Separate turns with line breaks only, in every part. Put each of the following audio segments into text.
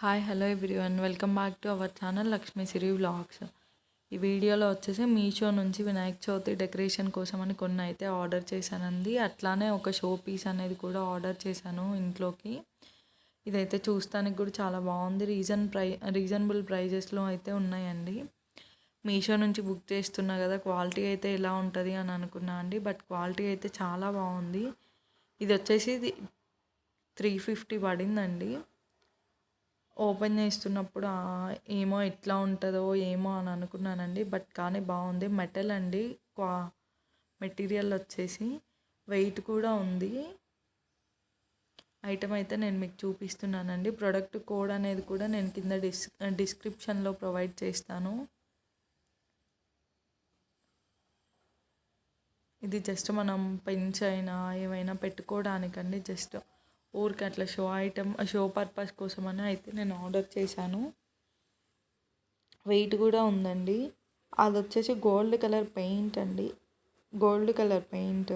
Hi hello everyone. Welcome back to our channel Lakshmi Siri vlogs. ఈ వీడియోలో వచ్చేసి మీషో నుంచి వినాయక చవితి డెకరేషన్ కోసం అని కొన్ని అయితే ఆర్డర్ చేశానండి. అట్లానే ఒక షో పీస్ అనేది కూడా ఆర్డర్ చేశాను ఇంట్లోకి. ఇదైతే చూస్తానికి కూడా చాలా బాగుంది. రీజన్ ప్రై రీజనబుల్ ప్రైజెస్లో అయితే ఉన్నాయండి. మీషో నుంచి బుక్ చేస్తున్నా కదా క్వాలిటీ అయితే ఎలా ఉంటుంది అని అనుకున్నా అండి. బట్ క్వాలిటీ అయితే చాలా బాగుంది. ఇది వచ్చేసి త్రీ ఫిఫ్టీ పడిందండి. ఓపెన్ చేస్తున్నప్పుడు ఏమో ఎట్లా ఉంటుందో ఏమో అని అనుకున్నానండి. బట్ కానీ బాగుంది. మెటల్ అండి. క్వా మెటీరియల్ వచ్చేసి వెయిట్ కూడా ఉంది. ఐటమ్ అయితే నేను మీకు చూపిస్తున్నానండి. ప్రోడక్ట్ కోడ్ అనేది కూడా నేను కింద డిస్ డిస్క్రిప్షన్లో ప్రొవైడ్ చేస్తాను. ఇది జస్ట్ మనం పెన్స్ అయినా ఏమైనా పెట్టుకోవడానికండి. జస్ట్ ఊరికి అట్లా షో ఐటమ్ షో పర్పస్ కోసం అని అయితే నేను ఆర్డర్ చేశాను. వెయిట్ కూడా ఉందండి. అది వచ్చేసి గోల్డ్ కలర్ పెయింట్ అండి. Gold colour paint.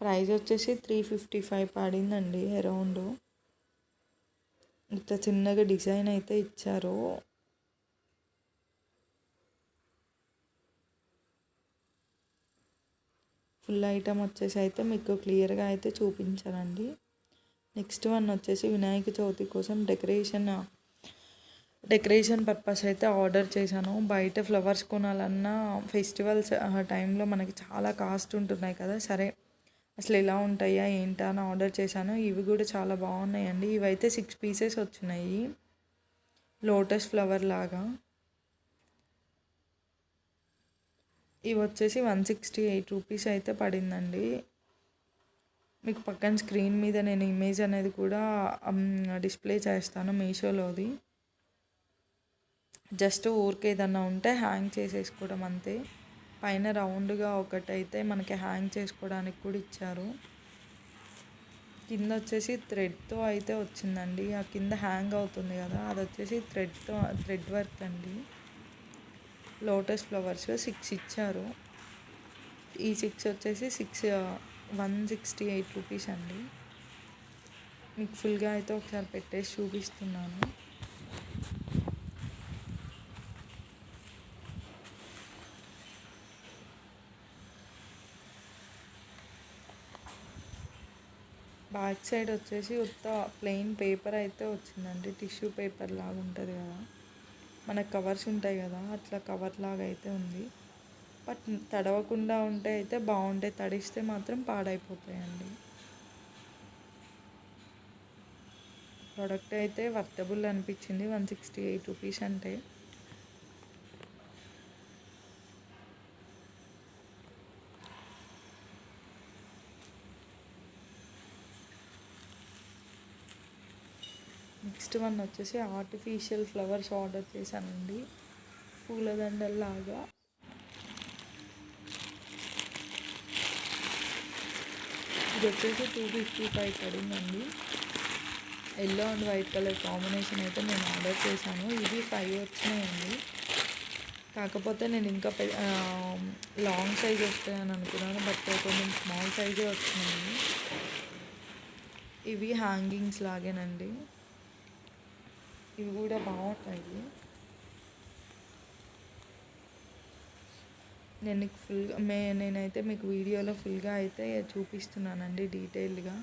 ప్రైస్ వచ్చేసి త్రీ ఫిఫ్టీ ఫైవ్ పడిందండి అరౌండ్. ఇంత చిన్నగా డిజైన్ అయితే ఇచ్చారు. ఫుల్ ఐటమ్ వచ్చేసి అయితే మీకు క్లియర్గా అయితే చూపించానండి. నెక్స్ట్ వన్ వచ్చేసి వినాయక చవితి కోసం డెకరేషన్ డెకరేషన్ పర్పస్ అయితే ఆర్డర్ చేశాను. బయట ఫ్లవర్స్ కొనాలన్నా ఫెస్టివల్స్ టైంలో మనకి చాలా కాస్ట్ ఉంటున్నాయి కదా. సరే అసలు ఎలా ఉంటాయా ఏంటా అని ఆర్డర్ చేశాను. ఇవి కూడా చాలా బాగున్నాయండి. ఇవైతే సిక్స్ పీసెస్ వచ్చినాయి. లోటస్ ఫ్లవర్ లాగా. ఇవి వచ్చేసి వన్ సిక్స్టీ ఎయిట్ రూపీస్ అయితే పడిందండి. మీకు పక్కన స్క్రీన్ మీద నేను ఇమేజ్ అనేది కూడా డిస్ప్లే చేస్తాను మీషోలోది. జస్ట్ ఊరికే ఏదన్నా ఉంటే హ్యాంగ్ చేసేసుకోవడం అంతే. పైన రౌండ్గా ఒకటైతే మనకి హ్యాంగ్ చేసుకోవడానికి కూడా ఇచ్చారు. కింద వచ్చేసి థ్రెడ్తో అయితే వచ్చిందండి. ఆ కింద హ్యాంగ్ అవుతుంది కదా అది వచ్చేసి థ్రెడ్తో థ్రెడ్ వర్క్ అండి. లోటస్ ఫ్లవర్స్ సిక్స్ ఇచ్చారు. ఈ సిక్స్ వచ్చేసి six one sixty eight rupees అండి. మీకు ఫుల్గా అయితే ఒకసారి పెట్టేసి చూపిస్తున్నాను. బ్యాక్ సైడ్ వచ్చేసి ఉత్త ప్లెయిన్ పేపర్ అయితే వచ్చిందండి. టిష్యూ పేపర్ లాగా ఉంటుంది కదా. మనకు కవర్స్ ఉంటాయి కదా అట్లా కవర్ లాగా అయితే ఉంది. బట్ తడవకుండా ఉంటే అయితే బాగుంటాయి తడిస్తే మాత్రం పాడైపోతాయండి. ప్రోడక్ట్ అయితే వర్తబుల్ అనిపించింది వన్ సిక్స్టీ ఎయిట్ రూపీస్ అంటే. నెక్స్ట్ వన్ వచ్చేసి ఆర్టిఫిషియల్ ఫ్లవర్స్ ఆర్డర్ చేశానండి. పూలదండల్లాగా. ఇది వచ్చేసి టూ ఫిఫ్టీ ఫైవ్ పడిందండి. Yellow and white colour combination అయితే నేను ఆర్డర్ చేశాను. ఇవి ఫైవ్ వచ్చినాయండి. కాకపోతే నేను ఇంకా పె లాంగ్ సైజ్ వస్తాయని అనుకున్నాను. బట్ కొంచెం స్మాల్ సైజే వచ్చినాయి. ఇవి హ్యాంగింగ్స్ లాగేనండి. ఇవి కూడా బాగుంటాయి. నేను ఫుల్గా మే నేనైతే మీకు వీడియోలో ఫుల్గా అయితే చూపిస్తున్నానండి డీటెయిల్గా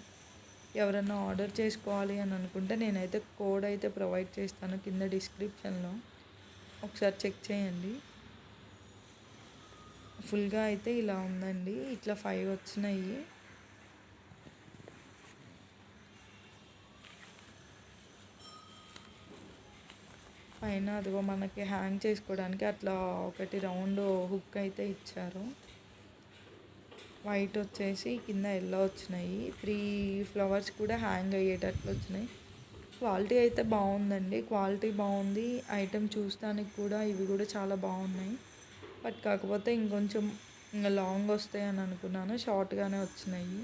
ఎవరన్నా ఆర్డర్ చేసుకోవాలి అని అనుకుంటే నేనైతే కోడ్ అయితే ప్రొవైడ్ చేస్తాను కింద డిస్క్రిప్షన్లో. ఒకసారి చెక్ చేయండి. ఫుల్గా అయితే ఇలా ఉందండి. ఇట్లా ఫైవ్ వచ్చినాయి. పైన అదిగో మనకి హ్యాంగ్ చేసుకోవడానికి అట్లా ఒకటి రౌండ్ హుక్ అయితే ఇచ్చారు. వైట్ వచ్చేసి కింద ఎల్లో వచ్చినాయి. త్రీ ఫ్లవర్స్ కూడా హ్యాంగ్ అయ్యేటట్లు వచ్చినాయి. క్వాలిటీ అయితే బాగుందండి. క్వాలిటీ బాగుంది. ఐటెం చూస్తానికి కూడా ఇవి కూడా చాలా బాగున్నాయి. బట్ కాకపోతే ఇంకొంచెం లాంగ్ వస్తాయి అని అనుకున్నాను. షార్ట్గానే వచ్చినాయి.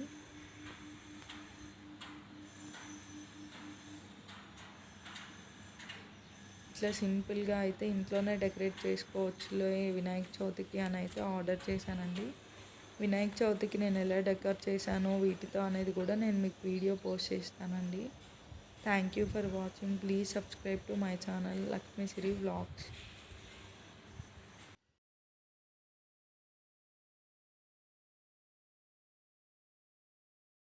ఇట్లా సింపుల్గా అయితే ఇంట్లోనే డెకరేట్ చేసుకోవచ్చులే వినాయక చవితికి అని అయితే ఆర్డర్ చేశానండి. వినాయక చవితికి నేను ఎలా డెకర్ చేశానో వీటితో అనేది కూడా నేను మీకు వీడియో పోస్ట్ చేస్తానండి. Thank you for watching. Please subscribe to my channel Lakshmi Siri vlogs.